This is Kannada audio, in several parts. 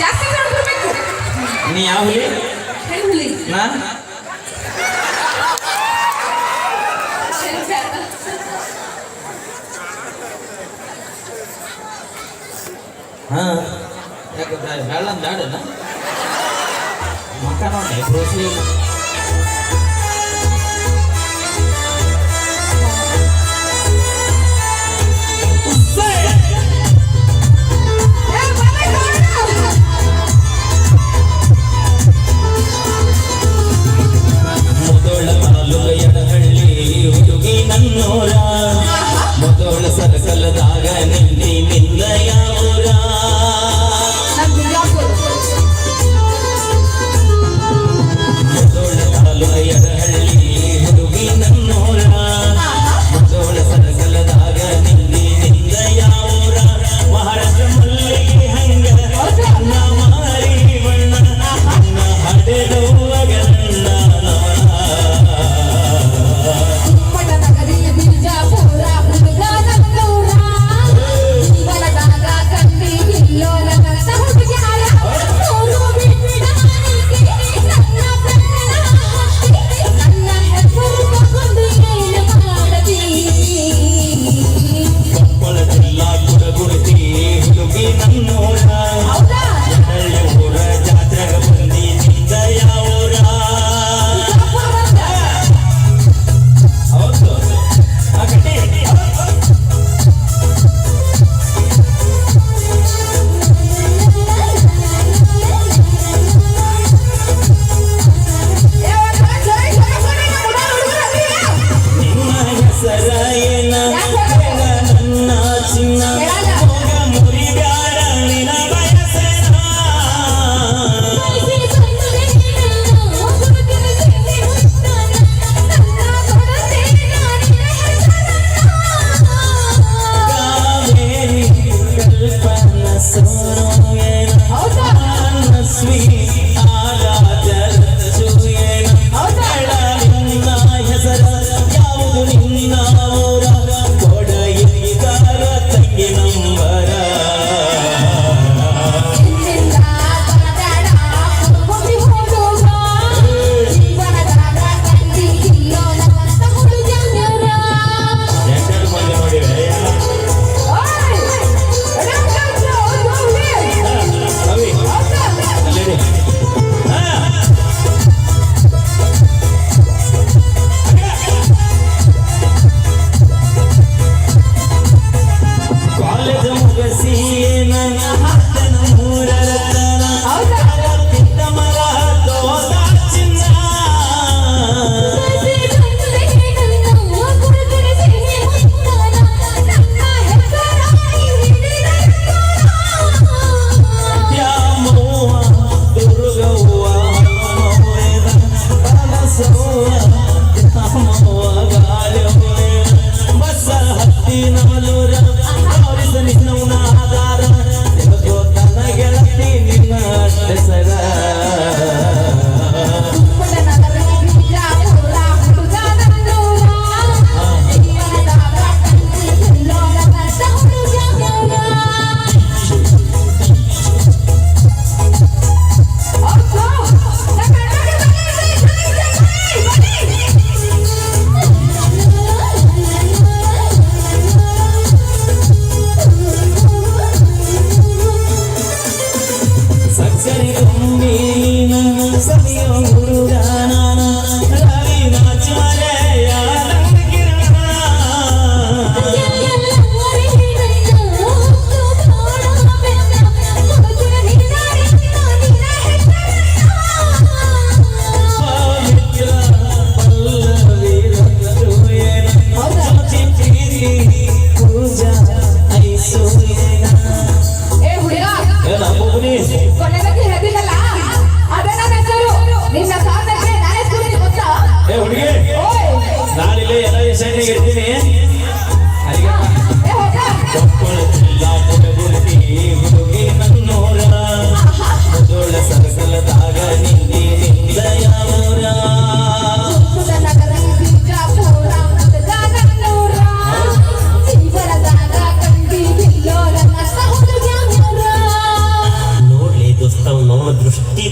ಜಾಸ್ತಿ ಸೌಂಡ್ ಬರಬೇಕು. ನೀ ಯಾವ ಹುಲಿ? ಹೆಣ್ಣುಲಿ ನಾ? ಹಾ. ಯಾಕಂದ್ರೆ ಹೇಳಂದ ಮಕ್ಕ ನೋಡಿ ಬ್ರೋಸಿ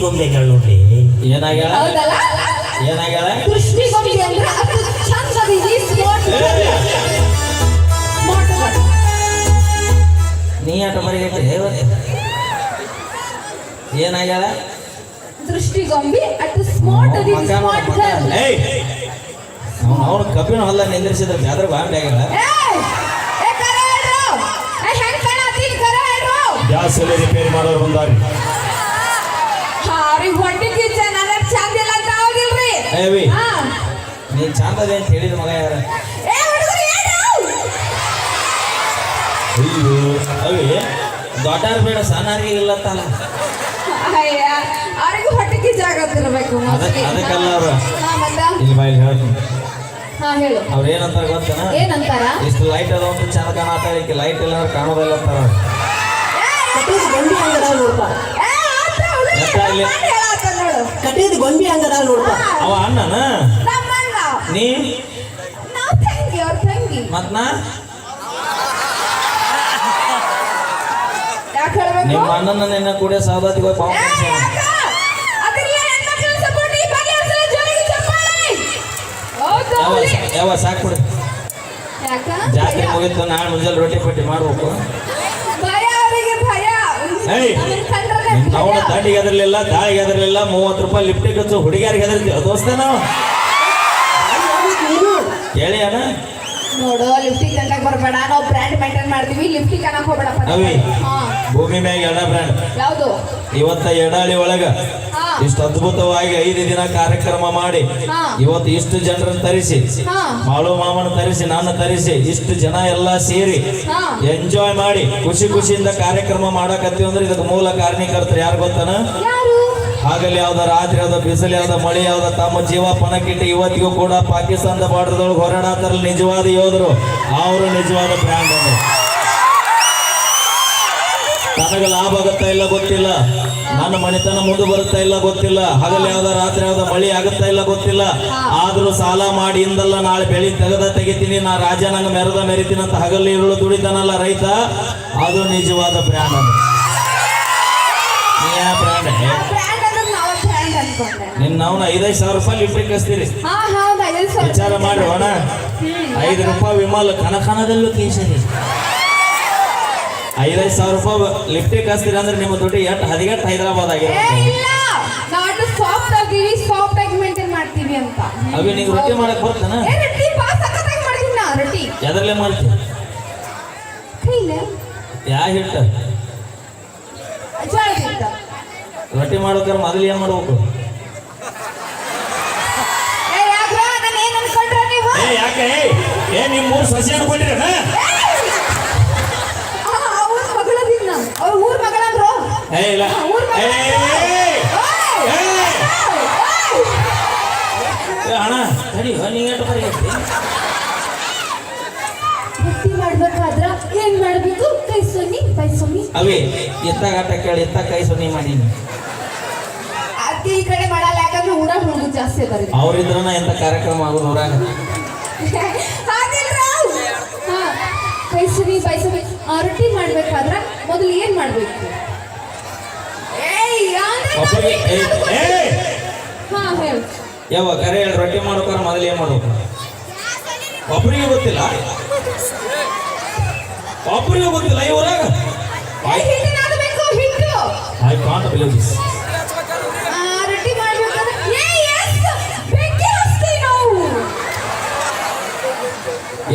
ಗೊಂಬೆಗಳು ನೋಡ್ರಿ. ಏನಾಗ್ಯಾಳ? ಹೌದಲ್ಲ? ಏನಾಗ್ಯಾಳ? ನೋಡ್ರಿ ಅಂದ್ರೆ ಅದು ಚಂದ ಅದಿದೆ ಸ್ಮಾರ್ಟ್ ಸ್ಮಾರ್ಟ್ ನೀ ಆಟ ಬರೀಗೈತೆ ಏನಾಗ್ಯಾಳ? ದೃಷ್ಟಿಗೊಂಬೆ ಅಟ್ ಸ್ಮಾರ್ಟ್ ನೋಡು, ಸ್ಮಾರ್ಟ್. ಗರ್ಲ್ ಏಯ್! ಅವನು ಕಬ್ಬಿನ ಹೊಲ ನಿಂದ್ರಿಸಿದ್ರೆ ಬ್ಯಾದ್ರ ಬಾಂಬೆ ಆಗ್ಯಾಳ? ಗ್ಯಾಸ್ ಎಲ್ಲ ರಿಪೇರಿ ಮಾಡೋರು ಬಂದಾರಿ ಅವ್ರಿಗೆ ಹೊಟ್ಟೆ ಕಿಚ್ಚ ನನಗೆ ಚಂದ ಇಲ್ಲ ಅಂತ ಹೌದಿಲ್ರಿ ಏವಿ ಹಾ ನೀ ಚಂದದೆ ಅಂತ ಹೇಳಿದ ಮಗ ಯಾರ ಏ ಹುಡುಗರು ಏನು ಅಯ್ಯೋ ಅವಿ ದೊಡ್ಡಾರ್ ಬೇಡ ಸಣ್ಣಾರಿಗೆ ಇಲ್ಲತ್ತಲ್ಲ ಅಯ್ಯ ಅವ್ರಿಗೆ ಅದಕ್ಕೆಲ್ಲ ಅವ್ರು ಇಲ್ಲಿ ಹೇಳ್ತೀನಿ ಹಾ ಹೇಳು ಅವ್ರು ಏನಂತಾರೆ ಗೊತ್ತನ ಏನಂತಾರ ಇಷ್ಟು ಲೈಟ್ ಅದ ಅಂತ ಚಂದ ಕಾಣತ್ತಾರ ಈಕೆ ಲೈಟ್ ಇಲ್ಲ ಕಾಣೋದಿಲ್ಲ ಅಂತಾರ ಕಟ್ಟಿದ ಗೊಂಬಿ ಹಂಗದ ನೋಡ್ಪ ಅವ ಅಣ್ಣನ? ನೀ? ನಾವು ತಂಗಿ ಅವ್ರ ತಂಗಿ. ಮತ್ ನಾ ಯಾಕೆ ನಿಮ್ಮ ಅಣ್ಣನ ನಿನ್ನ ಕೂಡ ಸಾದಾತಿ ಹೋಗಿ. ಹೌದು, ಯಾವ ಸಾಕ್ ಯಾವ ಸಾಕು ಜಾಸ್ತಿ ಯಾಕ? ಜಾತ್ರೆ. ಮುಗಿತು ನಾಳೆ ಮುಂಜಾನೆ ರೊಟ್ಟಿ ಪಟ್ಟಿ ಮಾಡ್ಬೇಕು ನಾವು. ದಂಡಿಗೆ ಹೆದರ್ಲಿಲ್ಲ ದಾಳಿಗೆ ಹೆದರ್ಲಿಲ್ಲ ಮೂವತ್ತು ರೂಪಾಯಿ ಲಿಫ್ಟ್ ಹಚ್ಚು ಹುಡುಗಿಯರಿಗೆ ಹೆದರ್ತೀವಿ. ದೋಸ್ತ ನಾವು. ಹೇಳಿ ಅಣ್ಣ. ನೋಡು ಲಿಫ್ಟಿಕ್ ಅಂತ ಬರಬೇಡ ನಾವು ಬ್ರ್ಯಾಂಡ್ ಮೇಂಟೈನ್ ಮಾಡ್ತೀವಿ ಲಿಫ್ಟಿಕ್ ಅನ್ನಕ್ ಹೋಗ್ಬೇಡ. ಅವಿ ಭೂಮಿ ಮ್ಯಾಗ ಎಡ ಬ್ರ್ಯಾಂಡ್ ಯಾವುದು? ಇವತ್ತ ಎಡಾಳಿ ಒಳಗ ಇಷ್ಟು ಅದ್ಭುತವಾಗಿ ಐದು ದಿನ ಕಾರ್ಯಕ್ರಮ ಮಾಡಿ. ಇವತ್ತು ಇಷ್ಟು ಜನರನ್ನ ತರಿಸಿ ಮಾಳು ಮಾಮನ ತರಿಸಿ ನಾನು ತರಿಸಿ ಇಷ್ಟು ಜನ ಎಲ್ಲ ಸೇರಿ ಎಂಜಾಯ್ ಮಾಡಿ ಖುಷಿ ಖುಷಿಯಿಂದ ಕಾರ್ಯಕ್ರಮ ಮಾಡಕತ್ತೀವಿ ಅಂದ್ರೆ ಇದಕ್ಕೆ ಮೂಲ ಕಾರಣೀಕರ್ತರು ಯಾರು ಗೊತ್ತಾನ? ಹಗಲ್ ಯಾವ್ದ ರಾತ್ರಿ ಯಾವ್ದ ಬಿಸಿಲು ಯಾವ್ದ ಮಳೆ ಯಾವ್ದ, ತಮ್ಮ ಜೀವ ಪಣಕ್ಕಿಟ್ಟು ಇವತ್ತಿಗೂ ಕೂಡ ಪಾಕಿಸ್ತಾನದ ಬಾರ್ಡರ್ದೊಳಗೆ ಹೊರಡಾತಾರಲ್ಲ ನಿಜವಾದ ಯೋಧರು, ಅವರು ನಿಜವಾದ ಬ್ರ್ಯಾಂಡ್ ಅದು ನನಗೆ ಲಾಭ ಆಗುತ್ತಾ ಇಲ್ಲ ಗೊತ್ತಿಲ್ಲ, ನನ್ನ ಮನೆತನ ಮುಂದೆ ಬರುತ್ತಾ ಇಲ್ಲ ಗೊತ್ತಿಲ್ಲ, ಹಗಲು ಯಾವ್ದ ರಾತ್ರಿ ಯಾವ್ದ ಮಳೆ ಆಗುತ್ತಾ ಇಲ್ಲ ಗೊತ್ತಿಲ್ಲ, ಆದ್ರೂ ಸಾಲ ಮಾಡಿ ಇಂದಲ್ಲ ನಾಳೆ ಬೆಳಿ ತೆಗೆದ ತೆಗಿತೀನಿ, ನಾ ರಾಜ ನಂಗೆ ಮೆರೆದ ಮೆರಿತೀನಿ ಅಂತ ಹಗಲು ಇರುಳು ದುಡಿತಾನಲ್ಲ ರೈತ, ಅದು ನಿಜವಾದ ಬ್ರ್ಯಾಂಡ್ ಅದು ಬ್ರ್ಯಾಂಡ್? ನಿನ್ನ ಅವನ ಐದೈದು ಸಾವಿರ ರೂಪಾಯಿ ಲಿಟ್ರಿಗೆ ಕಳಿಸ್ತೀರಿ. ವಿಚಾರ ಮಾಡಿ ಅಣ್ಣ. ಐದು ರೂಪಾಯಿ ವಿಮಾಲ ಕನಕನದಲ್ಲೂ ಕೇಸರಿ ಐದೈದು ಸಾವಿರ ರೂಪಾಯಿ ಲಿಫ್ಟಿ ಕಸ್ತೀರಿ ಅಂದ್ರೆ ನಿಮ್ಮ ದುಡ್ಡು ಎಷ್ಟು ಹದಿಗೆಟ್ಟು ಹೈದರಾಬಾದ್ ಆಗಿರುತ್ತೆ. ಅವಿ ನಿಂಗೆ ರೊಟ್ಟಿ ಮಾಡಕ್ ಬರ್ತಾನ ಮಾಡ್ತೀನಿ ಯಾ ಹಿಟ್ಟ? ರೊಟ್ಟಿ ಮಾಡ್ಬೇಕಾದ್ರೆ ಮೊದಲು ಏನ್ ಮಾಡ್ಬೇಕು? ಏ ಯಾಕೆ? ಏ ನಿಮ್ಮ ಮೂರು ಸಸಿ ಅನ್ಕೊಂಡಿರ ಆ, ಅವ್ರ ಮಗಳದಿನ್ನ ಅವ್ರ ಊರ್ ಮಗಳಂದ್ರು. ಏ ಇಲ್ಲ. ಏ, ಅಣ್ಣ ತಡಿ ನೀ ಎಷ್ಟು ಬರೀತಿ ರೊಟ್ಟಿ ಮಾಡ್ಬೇಕಾದ್ರ ಏನ್ ಮಾಡ್ಬೇಕು? ಕೈ ಸೊನ್ನಿ ಕೈ ಸೊನ್ನಿ. ಅವಿ ಎತ್ತಾಗ ಆಟ ಕೇಳಿ ಎತ್ತ ಕೈ ಸೊನ್ನೆ ಮಾಡೀನಿ. ಅದಕ್ಕೆ ಈ ಕಡೆ ಮಾಡಲ್ಲ ಯಾಕಂದ್ರೆ ಊರಾಗ ಜಾಸ್ತಿ ಅದಾರಿ. ಅವ್ರಿದ್ರನ ಎಂತ ಕಾರ್ಯಕ್ರಮ ಆಗೋದು ಊರಾಗ? ಹಾಗಿಲ್ರ ಹಾ ಕೈ ಸೊನ್ನಿ ಬೈ ಸೊನ್ನಿ ಆ, ರೊಟ್ಟಿ ಮಾಡ್ಬೇಕಾದ್ರ ಮೊದಲು ಏನ್ ಮಾಡ್ಬೇಕು? ಹಾ ಹೇಳು. ಯಾವ ಕರೆ ಹೇಳಿ ರೊಟ್ಟಿ ಮಾಡ್ಬೇಕಾದ್ರೆ ಮೊದಲು ಏನ್ ಮಾಡ್ಬೇಕು? ಒಬ್ಬರಿಗೆ ಗೊತ್ತಿಲ್ಲ. ಒಬ್ಬರಿಗೆ ಗೊತ್ತಿಲ್ಲ ಇವರಾಗ ಐ ಕಾಂಟ್ ಬಿಲೀವ್ ದಿಸ್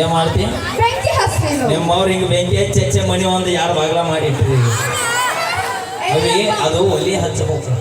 ಏನ್ ಮಾಡ್ತಿ? ಬೆಂಕಿ ಹಚ್ತೀವಿ ನಾವು ನಿಮ್ಮವ್ರು ಹಿಂಗೆ ಬೆಂಕಿ ಹಚ್ಚಿ ಹಚ್ಚಿ ಮನೆ ಒಂದು ಯಾರು ಬಾಗ್ಲ ಮಾಡಿ ಅವಿ ಅದು ಒಲಿ ಹಚ್ಚಬೇಕು.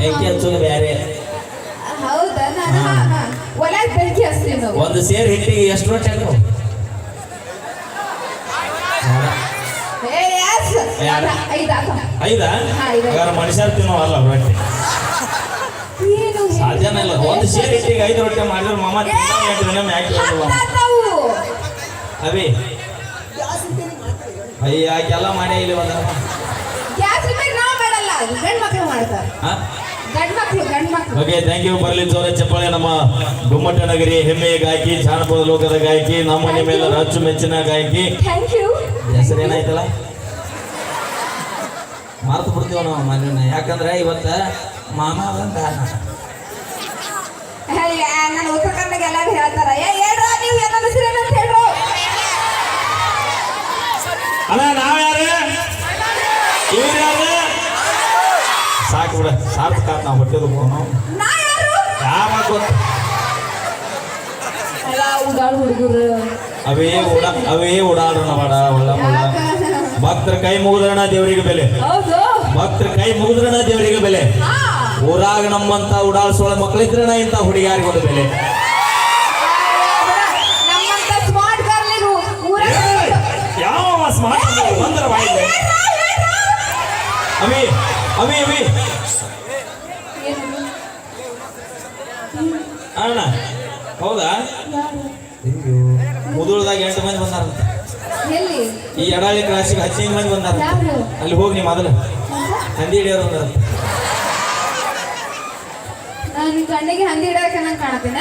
ಬೆಂಕಿ ಹಚ್ಚೋದು ಬೇರೆ. ಹೌದಾ? ನಾನು ಬೆಂಕಿ ಒಂದು ಸೇರ್ ಹಿಟ್ಟಿಗೆ ಎಷ್ಟು ರೊಟ್ಟಿ ಯಾರು? ಐದಾ. ಮನುಷ್ಯರು ತಿನ್ನೋ ಅಲ್ಲ ರೊಟ್ಟಿ. ಸಾಧ್ಯನೇ ಇಲ್ಲ. ಒಂದು ಸೇರ್ ಹಿಟ್ಟಿಗೆ ಐದು ರೊಟ್ಟಿ ಮಾಡಿದ್ರೆ ಮಾಮ ತಿನ್ನ ಎಂಟು ದಿನ ಮ್ಯಾಕ್ ಹತ್ತಾತಾವು. ಅವಿ ಅಯ್ಯ ಆಕೆಲ್ಲ ಮಾಡೇ ಇಲ್ಲಿ ಒಂದ ಗ್ಯಾಸ್ ರಿಪೇರಿ ನಾವು ಮಾಡಲ್ಲ ಗಂಡ್ ಮಕ್ಳು ಮಾಡ್ತಾರೆ. ಗಂಡ್ ಮಕ್ಳು ಗಂಡ್ ಮಕ್ಳು. ಓಕೆ ಥ್ಯಾಂಕ್ ಯು ಬರಲಿ ಜೋರ ಚಪ್ಪಾಳೆ ನಮ್ಮ ಗುಮ್ಮಟ ನಗರಿ ಹೆಮ್ಮೆಯ ಗಾಯಕಿ ಜಾನಪದ ಲೋಕದ ಗಾಯಕಿ ನಮ್ಮ ನಿಮ್ಮೆಲ್ಲರ ಮೇಲೆ ಗಾಯಕಿ. ಥ್ಯಾಂಕ್ ಯು ಹೆಸರು ಏನಾಯ್ತಲ್ಲ? ಮಾತು ಬಿಡ್ತೀವಿ ನಾವು ಮನೆಯನ್ನ. ಯಾಕಂದ್ರೆ ಇವತ್ತ ಮಾಮ ಬಂದ. ನನ್ನ ಉತ್ತರ ಕನ್ನಡ ಎಲ್ಲರೂ ಹೇಳ್ತಾರ. ಏ ಹೇಳ್ರ ನೀವು ಅಲ್ಲ ನಾವ್ ಯಾರು? ಇವ್ರು ಯಾರು? ಸಾಕು ಬಿಡ ಸಾಕು ಕಾತ್ ನಾವು ಹೊಟ್ಟೆದು ಯಾರು ಯಾವ ಗೊತ್ತ? ಅವೇ ಓಡ ಅವೇ ಓಡಾಡೋಣ ಮಾಡ ಒಳ್ಳ ಮುಳ್ಳ. ಭಕ್ತರ ಕೈ ಮುಗಿದ್ರಣ ದೇವರಿಗೆ ಬೆಲೆ. ಭಕ್ತರ ಕೈ ಮುಗಿದ್ರಣ ದೇವರಿಗೆ ಬೆಲೆ. ಊರಾಗ ನಮ್ಮಂತ ಉಡಾಳ್ಸೋಳ ಮಕ್ಕಳಿದ್ರಣ ಇಂಥ ಹುಡುಗಿಯಾರಿಗೊಂದು ಬೆಲೆ. ಅವಿ ಅವಿ ಅವಿ ಅಣ್ಣ ಹೌದಾ? ಮುದುಳ್ದಾಗ ಎಂಟು ಮಂದಿ ಬಂದಾರಂತ ಎಲ್ಲಿ? ಈ ಎಡಾಳಿ ಕ್ಲಾಸಿಗೆ ಹದಿನೈದು ಮಂದಿ ಬಂದಾರ ಅಲ್ಲಿ ಹೋಗಿ ನೀ ಮೊದಲು. ಹಂದಿ ಹಿಡಿಯೋರು ಬಂದಾರ ನಾನು ಕಣ್ಣಿಗೆ ಹಂದಿ ಇಡಕ್ಕೆ ನಂಗೆ ಕಾಣತೀನ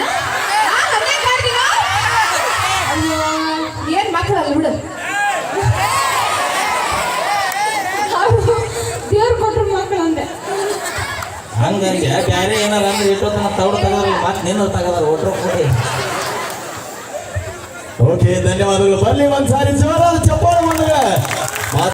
ಹಂಗಂಗೆ ಬ್ಯಾರೆ ಏನಾರ ಅಂದ್ರೆ ಇಟ್ಟೊತ್ತನ ತೌಡು ತೆಗೆದ್ರ, ಮತ್ತೆ ನೀನು ತಗದಾರ, ಒಟ್ರು ಕೊಡಿ. ಓಕೆ, ಧನ್ಯವಾದಗಳು. ಬರ್ಲಿ ಒಂದ್ಸಾರಿ ಜೋರಾದ ಚಪ್ಪಾಳೆ ಮಾಡಿದ್ರೆ